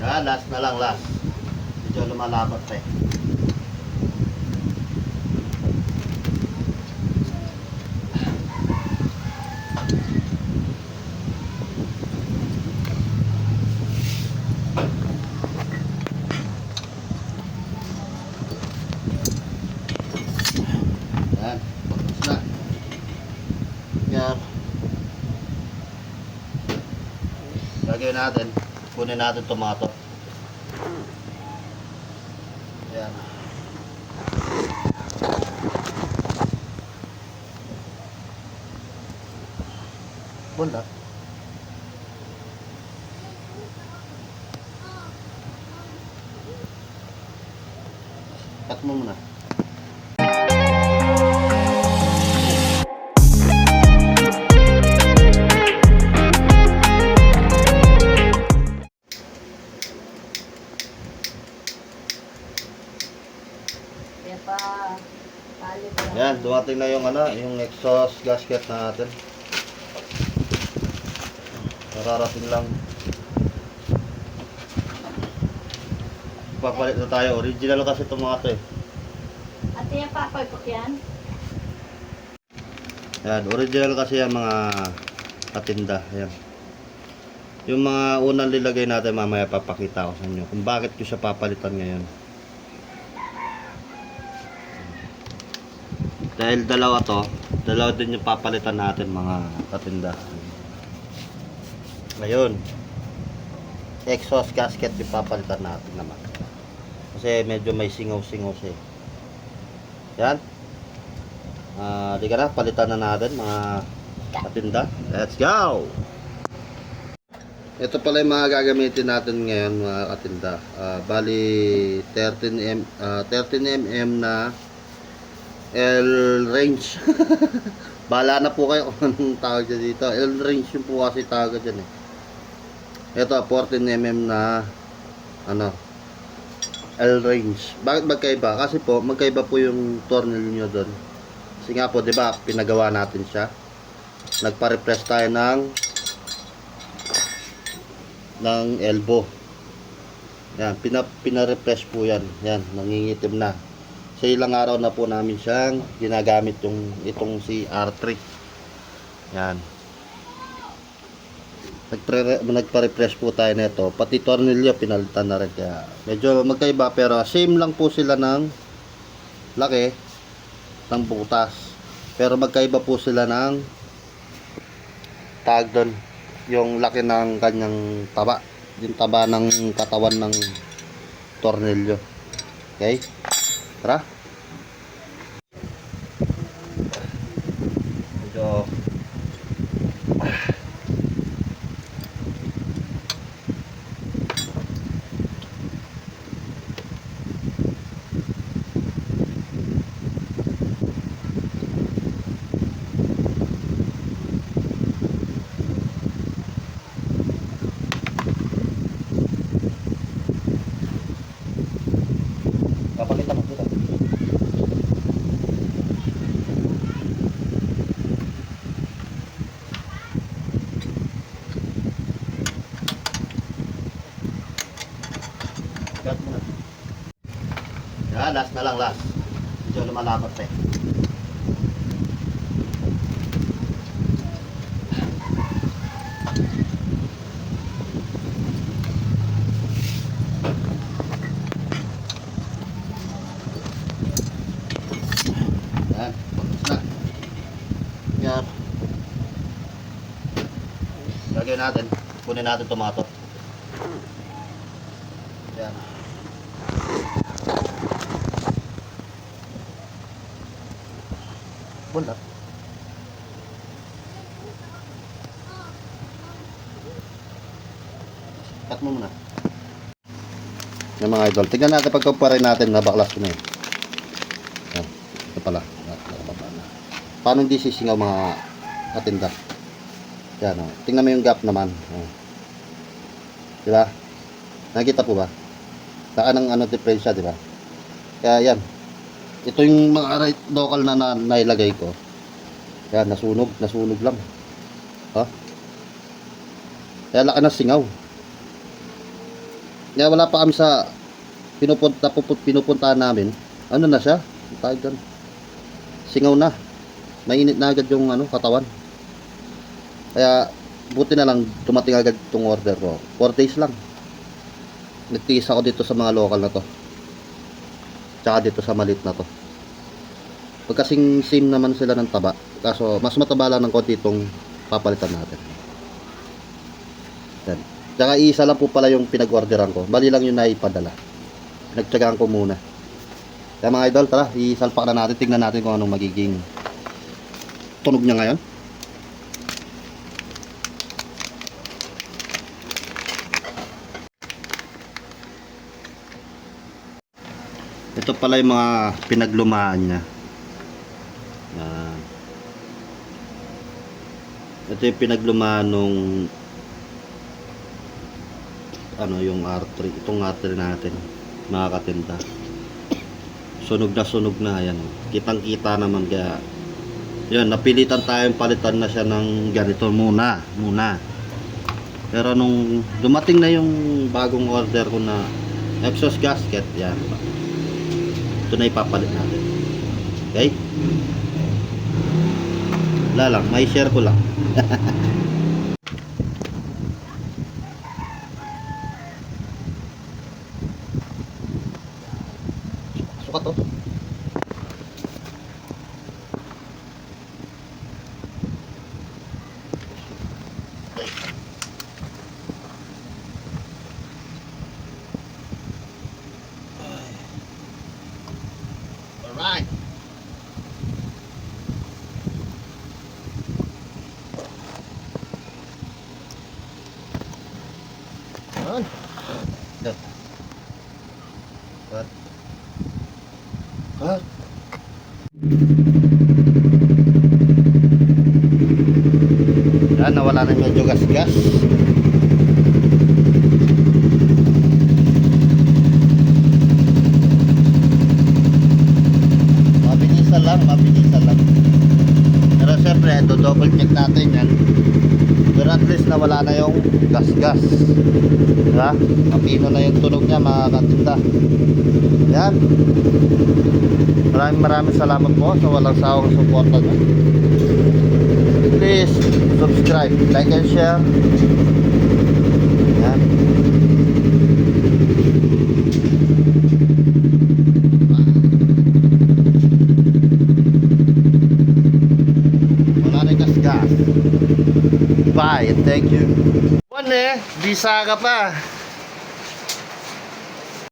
Yan, last na lang, last. Medyo lumalapat pa eh. Lagyan natin. Kunin natin tomato. Yan. Bunda. Cut mo muna. Tali pa. Yan, dumating na yung ano, yung exhaust gasket natin. Nararating lang. Papalit na tayo. Original kasi itong mga to eh. Ate yan papoy po yan? Yan, original kasi yung mga katinda. Yan. Yung mga unang nilagay natin mamaya papakita ko sa inyo kung bakit ko siya papalitan ngayon. Dahil dalawa to, dalawa din yung papalitan natin mga katinda. Ngayon, exhaust gasket yung papalitan natin naman. Kasi medyo may singaw-singaw siya. eh. Yan. Ah, di ka na, palitan na natin mga katinda. Let's go! Ito pala yung mga gagamitin natin ngayon mga katinda. Ah, bali 13 m ah, 13 mm na L range. Bala na po kayo kung anong tawag dyan dito. L range yung po kasi tawag dyan eh. Ito 14 mm na ano L range. Bakit magkaiba? Kasi po magkaiba po yung tornilyo doon. Kasi nga po, 'di ba, pinagawa natin siya. Nagpa-repress tayo ng ng elbow. Yan, pina, pina-repress po yan. Yan, nangingitim na. Sa ilang araw na po namin siyang ginagamit yung itong si R3. Yan. Nagpa-refresh po tayo nito. Pati tornilyo pinalitan na rin kaya medyo magkaiba pero same lang po sila ng laki ng butas. Pero magkaiba po sila ng tag doon yung laki ng kanyang taba. Yung taba ng katawan ng tornilyo. Okay? Tara. Cut mo na. Yan, last na lang, last. Medyo lumalapat pa eh. Yan, tapos na. Yan. Lagyan natin. Kunin natin tomato. Yan. Bunda. Cut mo muna. Yan mga idol. Tingnan natin pagkumpare natin na baklas ko na yun. Yan. Ito pala. Paano hindi sisingaw mga katinda? Yan o. Tingnan mo yung gap naman. O. Di ba? Nakita po ba? Saka ng ano diferensya, di ba? Kaya yan. Ito yung mga right local na, na nailagay ko. Yan, nasunog. Nasunog lang. Ha? Kaya laki ng singaw. Kaya wala pa kami sa pinupunta, puput, pinupuntahan namin. Ano na siya? Ang tawag doon. Singaw na. Mainit na agad yung ano, katawan. Kaya buti na lang dumating agad itong order ko. 4 days lang. Nagtiis ako dito sa mga local na to. Tsaka dito sa malit na to. Pagkasing same naman sila ng taba. Kaso mas mataba lang ng konti itong papalitan natin. Yan. Tsaka isa lang po pala yung pinag-orderan ko. Bali lang yung naipadala. Pinagtsagaan ko muna. Kaya mga idol, tara, isalpak na natin. Tingnan natin kung anong magiging tunog niya ngayon. Ito pala yung mga pinaglumaan niya. Yan. Ito yung pinaglumaan nung ano yung R3 itong R3 natin mga katinda sunog na sunog na yan kitang kita naman kaya yun napilitan tayong palitan na siya ng ganito muna muna pero nung dumating na yung bagong order ko na exhaust gasket yan ito na ipapalit natin. Okay? Wala lang may share ko lang. Sukat to Alright. Yan. Yan. Cut. Cut. Yan, nawala na medyo gas-gas. Mabilisan lang, mabilisan lang. Siyempre, ito double check natin yan. Pero at least nawala na yung gas-gas. Diba? Mapino na yung tunog niya mga katinda. Yan. Maraming maraming salamat po sa walang sawang suporta niyo. Please subscribe, like and share. Yan. Wala na yung gas-gas. Bye and thank you. One eh, bisa ka pa.